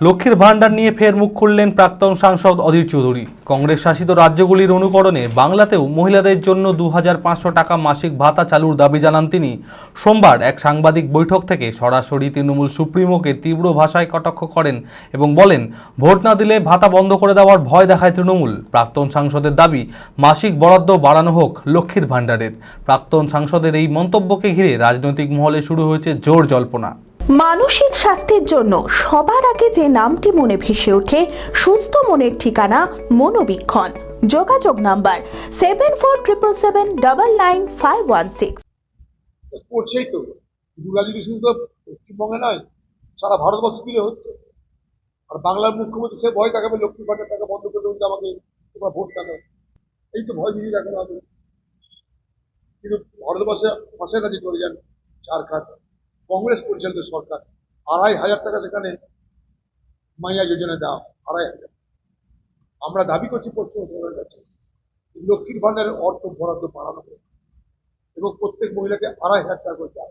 লক্ষ্মীর ভাণ্ডার নিয়ে ফের মুখ খুললেন প্রাক্তন সাংসদ অধীর চৌধুরী। কংগ্রেস শাসিত রাজ্যগুলির অনুকরণে বাংলাতেও মহিলাদের জন্য দু হাজার পাঁচশো টাকা মাসিক ভাতা চালুর দাবি জানান তিনি। সোমবার এক সাংবাদিক বৈঠক থেকে সরাসরি তৃণমূল সুপ্রিমোকে তীব্র ভাষায় কটাক্ষ করেন এবং বলেন, ভোট না দিলে ভাতা বন্ধ করে দেওয়ার ভয় দেখায় তৃণমূল। প্রাক্তন সাংসদের দাবি, মাসিক বরাদ্দ বাড়ানো হোক লক্ষ্মীর ভাণ্ডারের। প্রাক্তন সাংসদের এই মন্তব্যকে ঘিরে রাজনৈতিক মহলে শুরু হয়েছে জোর জল্পনা। মানসিক স্বাস্থ্যের জন্য সবার আগে যে নামটি মনে ভেসে ওঠে, সুস্থ মনের ঠিকানা মনোবীক্ষণ। যোগাযোগ number seven four triple seven double nine five one six করছেই তো। দুর্গা যদি শুধু পশ্চিমবঙ্গে নয়, সারা ভারতবর্ষ মিলে হচ্ছে। আর বাংলার মুখ্যমন্ত্রী সে ভয় দেখাবে লক্ষ্মী ভাণ্ডার টাকা বন্ধ করে দেবেন যে আমাকে তোমরা ভোট না দাও এই তো ভয় বিধি দেখানো হবে কিন্তু ভারতবর্ষে পাশে রাজি করে যান ঝাড়খণ্ড। কংগ্রেস পরিচালিত সরকার, আড়াই হাজার টাকা সেখানে মাইয়া যোজনা দেওয়া, আড়াই হাজার। আমরা দাবি করছি পশ্চিমবঙ্গ সরকারের কাছে, লক্ষ্মীর ভাণ্ডারের অর্থ বরাদ্দ বাড়ানো এবং প্রত্যেক মহিলাকে আড়াই হাজার টাকা করে দেওয়া